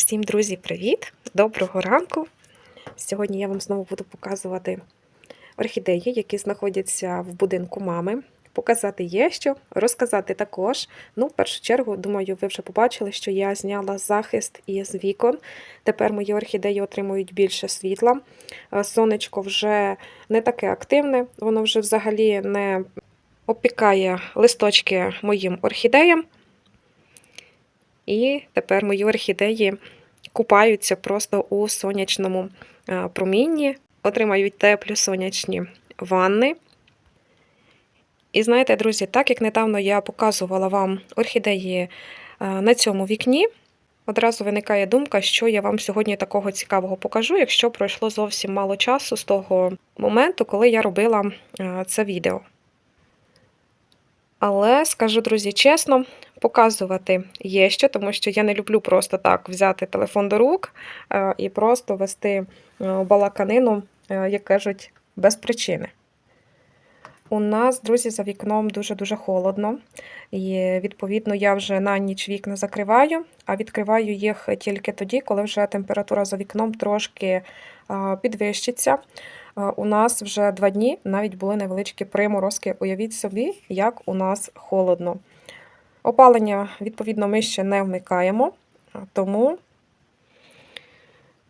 Всім, друзі, привіт! Доброго ранку! Сьогодні я вам знову буду показувати орхідеї, які знаходяться в будинку мами. Показати є що, розказати також. Ну, в першу чергу, думаю, ви вже побачили, що я зняла захист із вікон. Тепер мої орхідеї отримують більше світла. Е, Сонечко вже не таке активне, воно вже взагалі не опікає листочки моїм орхідеям. І тепер мої орхідеї купаються просто у сонячному е, промінні, отримають теплі сонячні ванни. І знаєте, друзі, так як недавно я показувала вам орхідеї е, на цьому вікні, одразу виникає думка, що я вам сьогодні такого цікавого покажу, якщо пройшло зовсім мало часу з того моменту, коли я робила е, це відео. Але скажу, друзі, чесно, показувати є що, тому що я не люблю просто так взяти телефон до рук е, і просто вести е, балаканину, е, як кажуть, без причини. У нас, друзі, за вікном дуже-дуже холодно. І, відповідно, я вже на ніч вікна закриваю, а відкриваю їх тільки тоді, коли вже температура за вікном трошки підвищиться. У нас вже два дні навіть були невеличкі приморозки. Уявіть собі, як у нас холодно. Опалення, відповідно, ми ще не вмикаємо, тому,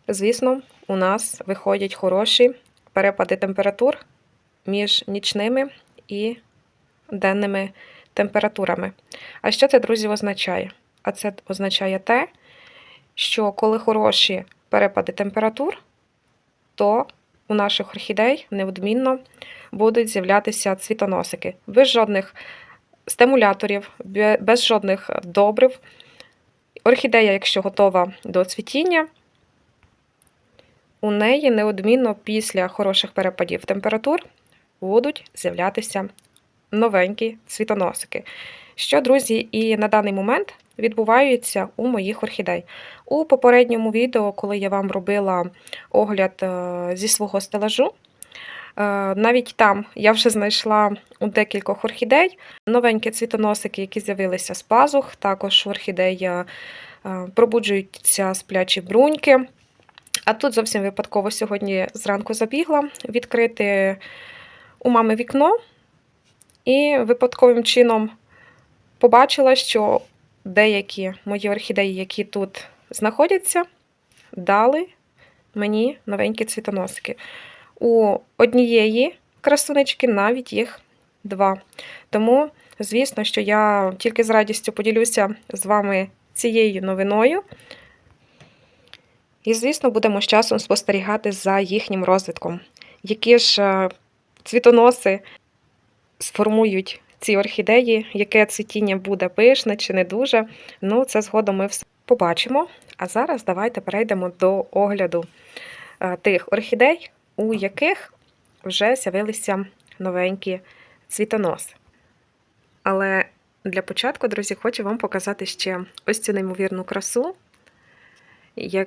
звісно, у нас виходять хороші перепади температур між нічними і денними температурами. А що це, друзі, означає? А це означає те, що коли хороші перепади температур, то у наших орхідей неодмінно будуть з'являтися цвітоносики без жодних стимуляторів, без жодних добрив. Орхідея, якщо готова до цвітіння, у неї неодмінно після хороших перепадів температур будуть з'являтися новенькі цвітоносики. Що, друзі, і на даний момент відбуваються у моїх орхідей. У попередньому відео, коли я вам робила огляд е, зі свого стелажу, Е, навіть там я вже знайшла у декількох орхідей новенькі цвітоносики, які з'явилися з пазух. Також орхідея е, пробуджуються сплячі бруньки. А тут зовсім випадково сьогодні зранку забігла відкрити у мами вікно, і випадковим чином побачила, що деякі мої орхідеї, які тут знаходяться, дали мені новенькі цвітоносики. У однієї красунечки навіть їх два. Тому, звісно, що я тільки з радістю поділюся з вами цією новиною. І, звісно, будемо з часом спостерігати за їхнім розвитком. Які ж е, цвітоноси сформують ці орхідеї, яке цвітіння буде пишне чи не дуже. Ну, це згодом ми все побачимо. А зараз давайте перейдемо до огляду е, тих орхідей, у яких вже з'явилися новенькі цвітоноси. Але для початку, друзі, хочу вам показати ще ось цю неймовірну красу,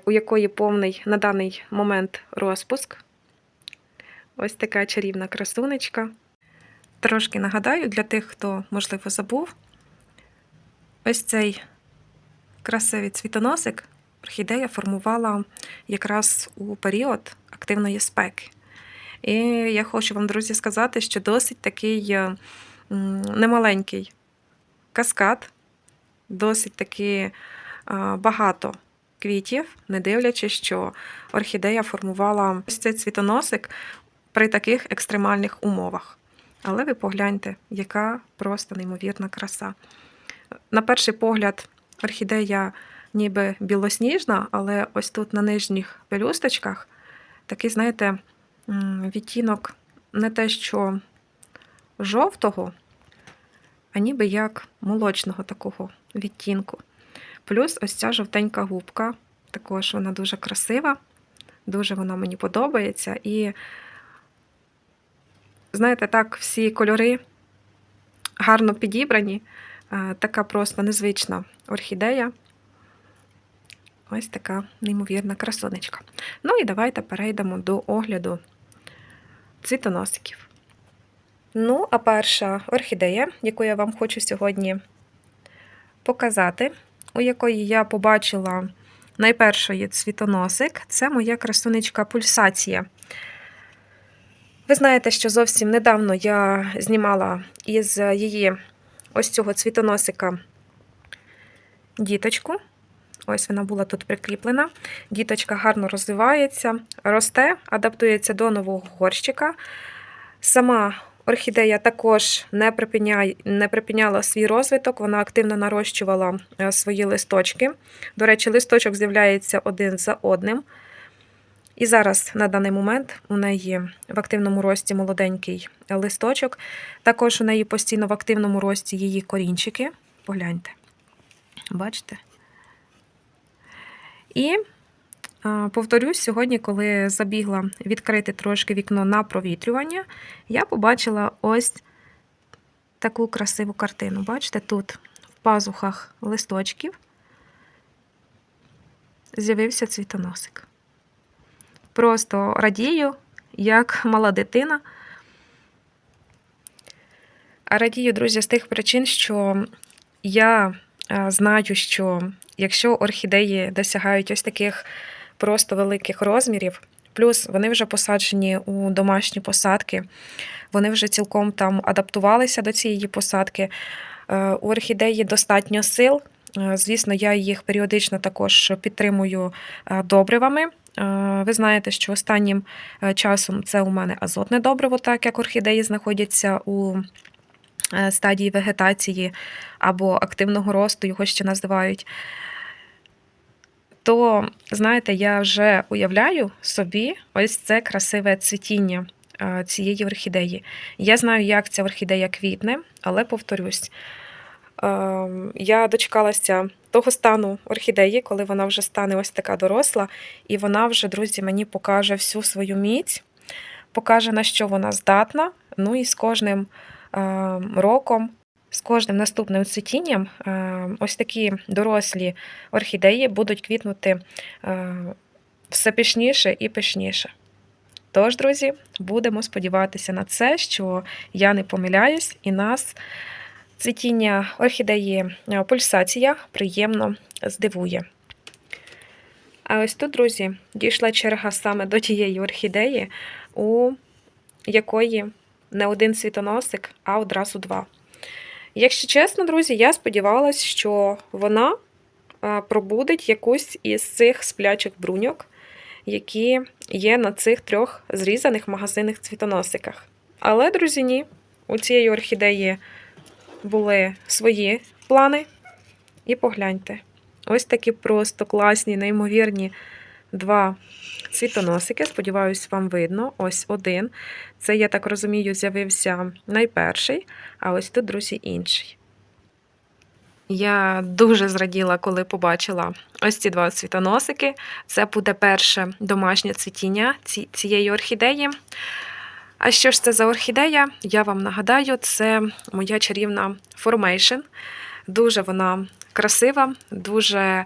у якої повний на даний момент розпуск. Ось така чарівна красунечка. Трошки нагадаю для тих, хто, можливо, забув, ось цей красивий цвітоносик орхідея формувала якраз у період активної спеки. І я хочу вам, друзі, сказати, що досить такий е, немаленький каскад, досить таки е, багато квітів, не дивлячись, що орхідея формувала ось цей цвітоносик при таких екстремальних умовах. Але ви погляньте, яка просто неймовірна краса. На перший погляд, орхідея ніби білосніжна, але ось тут на нижніх пелюсточках такий, знаєте, відтінок не те, що жовтого, а ніби як молочного такого відтінку. Плюс ось ця жовтенька губка, також вона дуже красива, дуже вона мені подобається. І, знаєте, так, всі кольори гарно підібрані, е, така просто незвична орхідея. Ось така неймовірна красунечка. Ну і давайте перейдемо до огляду цвітоносиків. Ну, а перша орхідея, яку я вам хочу сьогодні показати, у якої я побачила найпершої цвітоносик це моя красунечка пульсація. Ви знаєте, що зовсім недавно я знімала із її ось цього цвітоносика діточку. Ось вона була тут прикріплена. Діточка гарно розвивається, росте, адаптується до нового горщика. Сама орхідея також не, припиняє, не припиняла свій розвиток, вона активно нарощувала е, свої листочки. До речі, листочок з'являється один за одним. І зараз на даний момент у неї в активному рості молоденький листочок. Також у неї постійно в активному рості її корінчики. Погляньте. Бачите? І повторюсь, сьогодні, коли забігла відкрити трошки вікно на провітрювання, я побачила ось таку красиву картину. Бачите, тут в пазухах листочків з'явився цвітоносик. Просто радію, як мала дитина. А радію, друзі, з тих причин, що я е, знаю, що якщо орхідеї досягають ось таких просто великих розмірів, плюс вони вже посаджені у домашні посадки, вони вже цілком там адаптувалися до цієї посадки. Е, У орхідеї достатньо сил. Е, Звісно, я їх періодично також підтримую добривами. Е, Ви знаєте, що останнім е, часом це у мене азотне добриво, так як орхідеї знаходяться у е, стадії вегетації або активного росту, його ще називають. То, знаєте, я вже уявляю собі ось це красиве цвітіння цієї орхідеї. Я знаю, як ця орхідея квітне, але повторюсь, е, я дочекалася того стану орхідеї, коли вона вже стане ось така доросла, і вона вже, друзі, мені покаже всю свою міць, покаже, на що вона здатна. Ну і з кожним е, роком, з кожним наступним цвітінням, ось такі дорослі орхідеї будуть квітнути все пишніше і пишніше. Тож, друзі, будемо сподіватися на це, що я не помиляюсь, і нас цвітіння орхідеї е, пульсація приємно здивує. А ось тут, друзі, дійшла черга саме до тієї орхідеї, у якої не один світоносик, а одразу два. Якщо чесно, друзі, я сподівалася, що вона е, пробудить якусь із цих сплячих бруньок, які є на цих трьох зрізаних магазинних цвітоносиках. Але, друзі, ні, у цієї орхідеї були свої плани. І погляньте, ось такі просто класні, неймовірні два цвітоносики. Сподіваюсь, вам видно. Ось один. Це, я так розумію, з'явився найперший, а ось тут, друзі, інший. Я дуже зраділа, коли побачила ось ці два цвітоносики. Це буде перше домашнє цвітіння цієї орхідеї. А що ж це за орхідея? Я вам нагадаю, це моя чарівна Formation. Дуже вона красива, дуже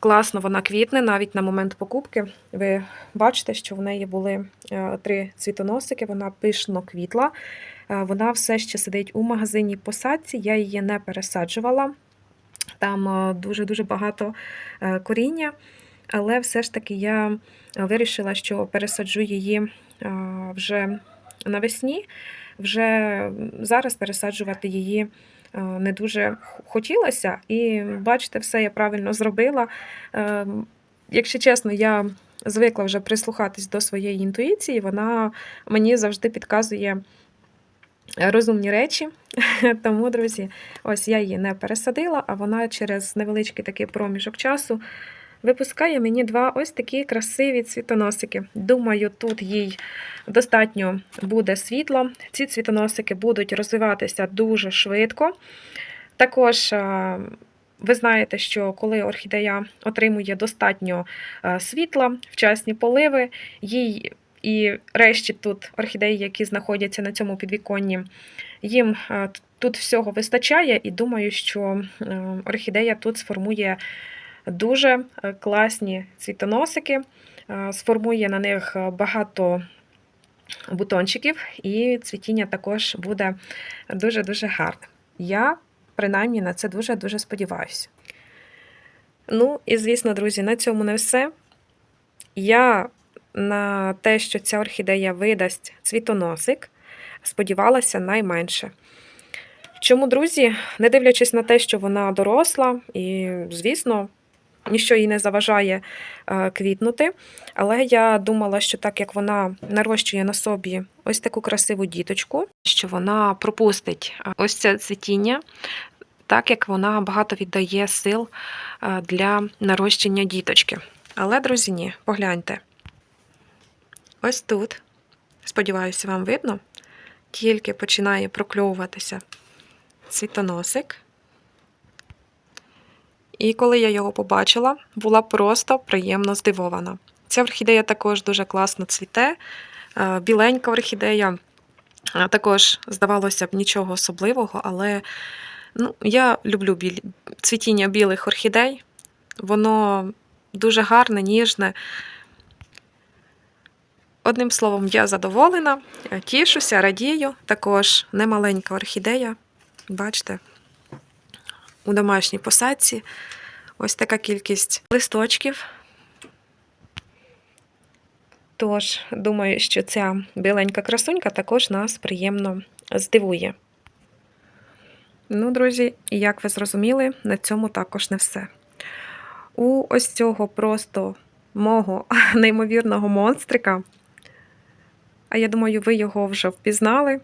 класно вона квітне, навіть на момент покупки. Ви бачите, що в неї були е, три цвітоносики, вона пишно квітла. Е, Вона все ще сидить у магазині посадці, я її не пересаджувала. Там е, дуже-дуже багато коріння, але все ж таки я вирішила, що пересаджу її вже навесні. Вже зараз пересаджувати її е, не дуже хотілося. І бачите, все я правильно зробила. Е, Якщо чесно, я звикла вже прислухатись до своєї інтуїції, вона мені завжди підказує розумні речі. Тому, друзі, ось я її не пересадила, а вона через невеличкий такий проміжок часу випускає мені два ось такі красиві цвітоносики. Думаю, тут їй достатньо буде світла. Ці цвітоносики будуть розвиватися дуже швидко. Також. е, Ви знаєте, що коли орхідея отримує достатньо е, світла, вчасні поливи, їй і решті тут орхідеї, які знаходяться на цьому підвіконні, їм е, тут всього вистачає, і думаю, що орхідея тут сформує дуже е, класні цвітоносики, е, сформує на них е, багато бутончиків, і цвітіння також буде дуже-дуже гарне. Я принаймні на це дуже-дуже сподіваюся. Ну, і звісно, друзі, на цьому не все. Я на те, що ця орхідея видасть цвітоносик, сподівалася найменше. Чому, друзі, не дивлячись на те, що вона доросла, і, звісно, ніщо їй не заважає е, квітнути. Але я думала, що так як вона нарощує на собі ось таку красиву діточку, що вона пропустить е, ось це цвітіння, так як вона багато віддає сил е, для нарощення діточки. Але, друзі, ні, погляньте. Ось тут, сподіваюся, вам видно, тільки починає прокльовуватися цвітоносик. І коли я його побачила, була просто приємно здивована. Ця орхідея також дуже класно цвіте, е, біленька орхідея. Е, Також, здавалося б, нічого особливого, але ну, я люблю білі... цвітіння білих орхідей. Воно дуже гарне, ніжне. Одним словом, я задоволена, тішуся, радію. Також немаленька орхідея. Бачите, у домашній посадці ось така кількість листочків. Тож, думаю, що ця біленька красунька також нас приємно здивує. Ну, друзі, як ви зрозуміли, на цьому також не все. У ось цього просто мого неймовірного монстрика. А я думаю, ви його вже впізнали.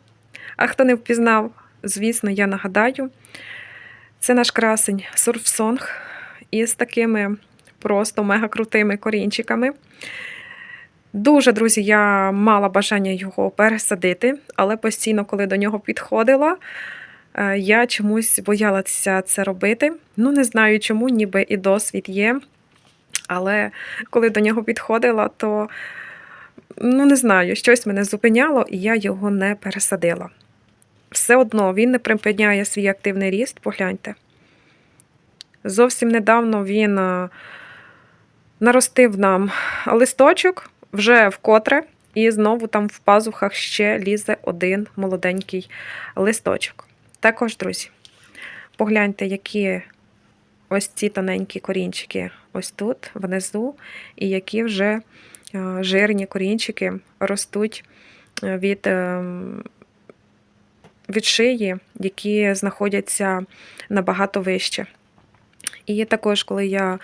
А хто не впізнав, звісно, я нагадаю. Це наш красень сурфсонг із такими просто мега-крутими корінчиками. Дуже, друзі, я мала бажання його пересадити, але постійно, коли до нього підходила, е, я чомусь боялася це робити. Ну, не знаю чому, ніби і досвід є. Але коли до нього підходила, то ну не знаю, щось мене зупиняло, і я його не пересадила. Все одно він не припиняє свій активний ріст, погляньте. Зовсім недавно він е, наростив нам листочок вже вкотре, і знову там в пазухах ще лізе один молоденький листочок. Також, друзі, погляньте, які ось ці тоненькі корінчики ось тут, внизу, і які вже е, жирні корінчики ростуть е, від, е, від шиї, які знаходяться набагато вище. І також, коли я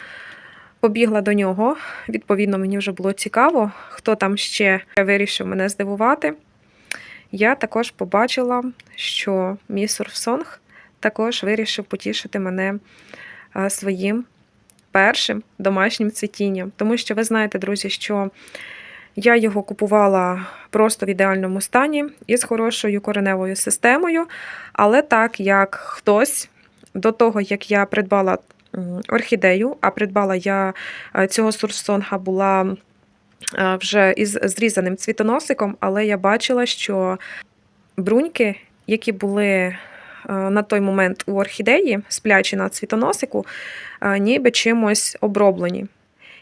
побігла до нього, відповідно, мені вже було цікаво, хто там ще вирішив мене здивувати. Я також побачила, що мій сурфсонг також вирішив потішити мене своїм першим домашнім цвітінням. Тому що ви знаєте, друзі, що я його купувала просто в ідеальному стані із хорошою кореневою системою. Але так як хтось до того, як я придбала орхідею, а придбала я е, цього сурсонга була е, вже із зрізаним цвітоносиком, але я бачила, що бруньки, які були е, на той момент у орхідеї, сплячі на цвітоносику, ніби чимось оброблені.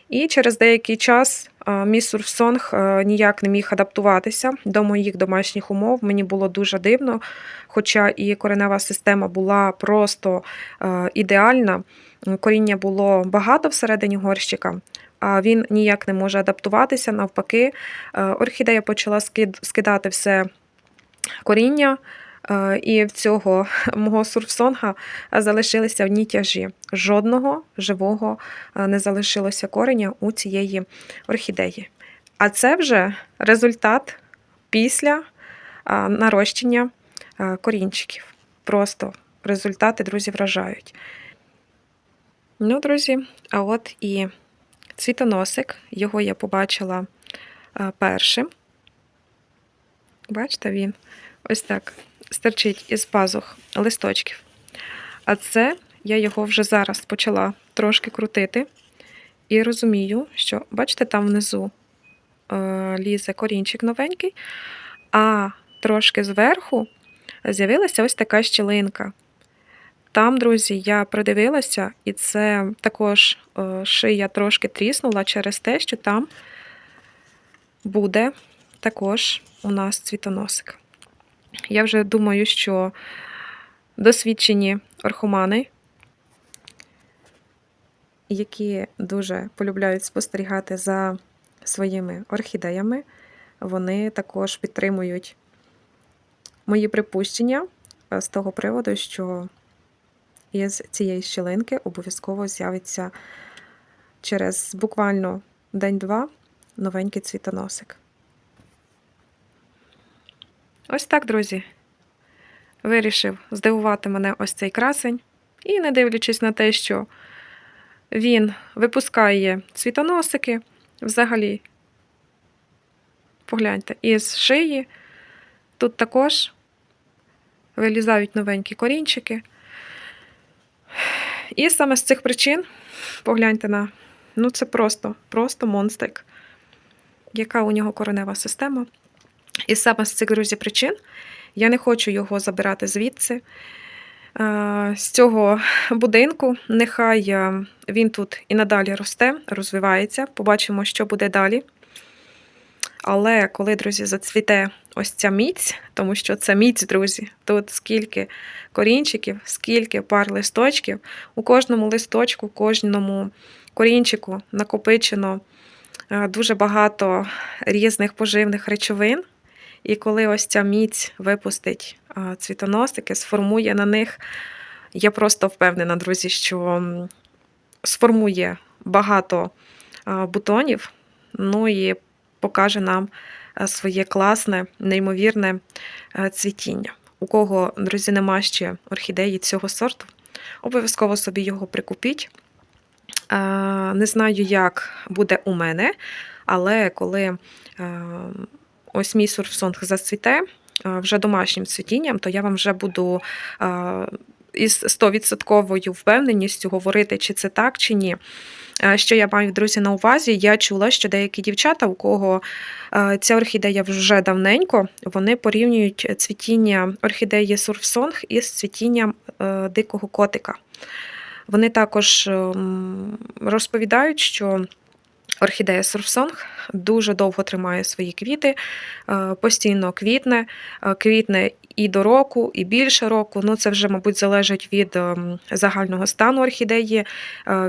І через деякий час мій сурфсонг ніяк не міг адаптуватися до моїх домашніх умов. Мені було дуже дивно, хоча і коренева система була просто ідеальна. Коріння було багато всередині горщика, а він ніяк не може адаптуватися. Навпаки, орхідея почала скидати все коріння. Е, І в цього мого сурфсонга залишилися одні тяжі. Жодного живого е, не залишилося кореня у цієї орхідеї. А це вже результат після нарощення корінчиків. Просто результати, друзі, вражають. Ну, друзі, а от і цвітоносик. Його я побачила першим. Бачите, він ось так стерчить із пазух листочків. А це я його вже зараз почала трошки крутити. І розумію, що, бачите, там внизу е, лізе корінчик новенький, а трошки зверху з'явилася ось така щілинка. Там, друзі, я придивилася, і це також е, шия трошки тріснула через те, що там буде також у нас цвітоносик. Я вже думаю, що досвідчені орхомани які дуже полюбляють спостерігати за своїми орхідеями, вони також підтримують мої припущення е, з того приводу, що із цієї щілинки обов'язково з'явиться через буквально день-два новенький цвітоносик. Ось так, друзі. Вирішив здивувати мене ось цей красень. І не дивлячись на те, що він випускає цвітоносики, взагалі, погляньте, із шиї. Тут також вилізають новенькі корінчики. І саме з цих причин, погляньте на, ну це просто, просто монстрик, яка у нього коренева система. І саме з цих друзі причин я не хочу його забирати звідси, з цього будинку. Нехай він тут і надалі росте, розвивається. Побачимо, що буде далі. Але коли, друзі, зацвіте ось ця міць, тому що це міць, друзі, тут скільки корінчиків, скільки пар листочків, у кожному листочку, у кожному корінчику накопичено дуже багато різних поживних речовин. І коли ось ця міць випустить цвітоносики, сформує на них, я просто впевнена, друзі, що сформує багато бутонів, ну і покаже нам своє класне, неймовірне цвітіння. У кого, друзі, нема ще орхідеї цього сорту, обов'язково собі його прикупіть. Не знаю, як буде у мене, але коли ось мій сурфсонг зацвіте вже домашнім цвітінням, то я вам вже буду із 100% впевненістю говорити, чи це так, чи ні. Що я маю, друзі, на увазі? Я чула, що деякі дівчата, у кого ця орхідея вже давненько, вони порівнюють цвітіння орхідеї Сурфсонг із цвітінням е, дикого котика. Вони також ем, розповідають, що орхідея Сурфсонг дуже довго тримає свої квіти, е, постійно квітне, е, квітне і до року, і більше року. Ну, це вже, мабуть, залежить від ем, загального стану орхідеї, е,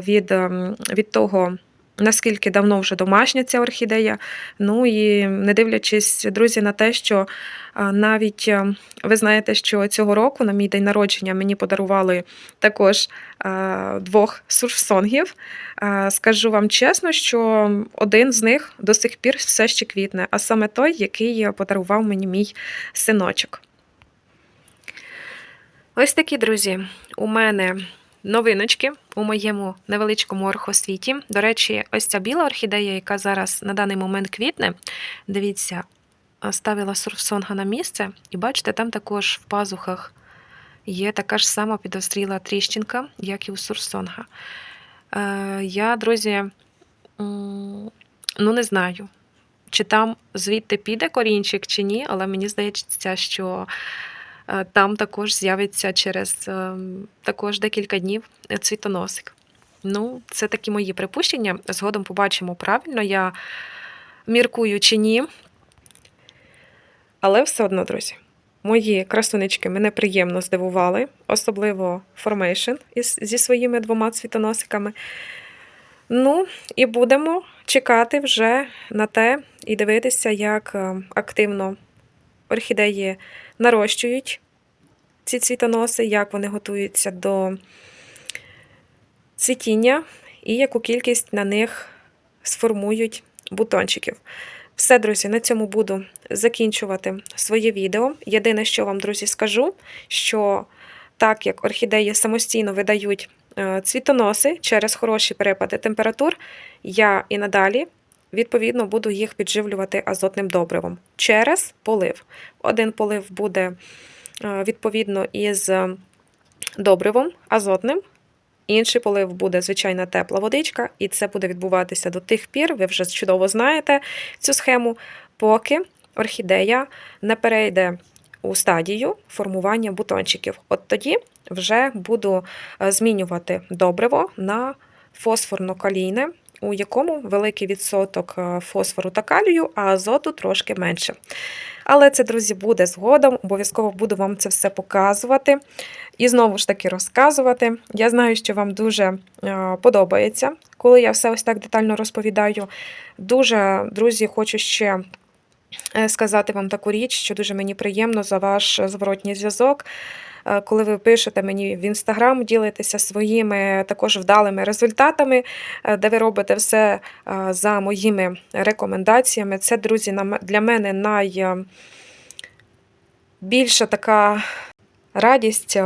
від, ем, від того. Наскільки давно вже домашня ця орхідея. Ну і не дивлячись, друзі, на те, що навіть е, ви знаєте, що цього року на мій день народження мені подарували також двох сурфсонгів. Скажу вам чесно, що один з них до сих пір все ще квітне, а саме той, який подарував мені мій синочок. Ось такі, друзі, у мене новиночки у моєму невеличкому орхосвіті. До речі, ось ця біла орхідея, яка зараз на даний момент квітне. Дивіться, ставила сурфсонга на місце, і бачите, там також в пазухах є така ж сама підозріла тріщинка, як і у сурфсонга. Е, Я, друзі, ну не знаю, чи там звідти піде корінчик, чи ні, але мені здається, що там також з'явиться через е, також декілька днів цвітоносик. Ну, це такі мої припущення. Згодом побачимо правильно, я міркую чи ні. Але все одно, друзі, мої красунечки мене приємно здивували, особливо Formation зі своїми двома цвітоносиками. Ну, і будемо чекати вже на те і дивитися, як е, активно орхідеї нарощують ці цвітоноси, як вони готуються до цвітіння і яку кількість на них сформують бутончиків. Все, друзі, на цьому буду закінчувати своє відео. Єдине, що вам, друзі, скажу, що так як орхідеї самостійно видають е, цвітоноси через хороші перепади температур, я і надалі. Відповідно, буду їх підживлювати азотним добривом через полив. Один полив буде е, відповідно із добривом азотним, Інший полив буде звичайна тепла водичка, і це буде відбуватися до тих пір, ви вже чудово знаєте цю схему, поки орхідея не перейде у стадію формування бутончиків. От тоді вже буду е, змінювати добриво на фосфорно-калійне, у якому великий відсоток е, фосфору та калію, а азоту трошки менше. Але це, друзі, буде згодом. Обов'язково буду вам це все показувати і знову ж таки розказувати. Я знаю, що вам дуже е, подобається, коли я все ось так детально розповідаю. Дуже, друзі, хочу ще е, сказати вам таку річ, що дуже мені приємно за ваш зворотній зв'язок. Е, Коли ви пишете мені в інстаграм, ділитеся своїми також вдалими результатами, е, де ви робите все е, за моїми рекомендаціями. Це, друзі, для мене найбільша така радість.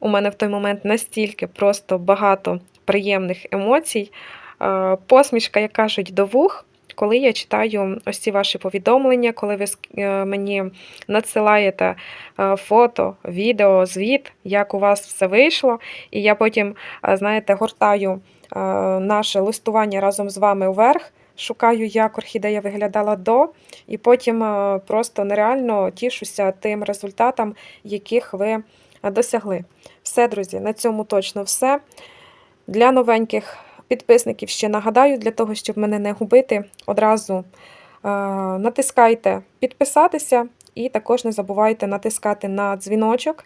У мене в той момент настільки просто багато приємних емоцій. Е, Посмішка, як кажуть, до вух, коли я читаю ось ці ваші повідомлення, коли ви е, мені надсилаєте е, фото, відео, звіт, як у вас все вийшло. І я потім, е, знаєте, гортаю наше листування разом з вами вверх. Шукаю, як орхідея виглядала до, і потім просто нереально тішуся тим результатам, яких ви досягли. Все, друзі, на цьому точно все. Для новеньких підписників ще нагадаю, для того, щоб мене не губити, одразу е, натискайте підписатися і також не забувайте натискати на дзвіночок.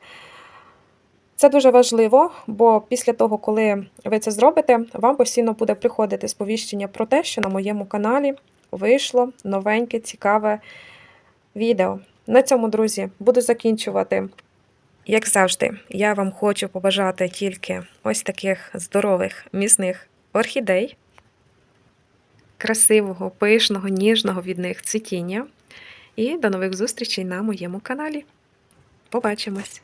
Це дуже важливо, бо після того, коли ви це зробите, вам постійно буде приходити сповіщення про те, що на моєму каналі вийшло новеньке, цікаве відео. На цьому, друзі, буду закінчувати. Як завжди, я вам хочу побажати тільки ось таких здорових, міцних орхідей, красивого, пишного, ніжного від них цвітіння. І до нових зустрічей на моєму каналі. Побачимось!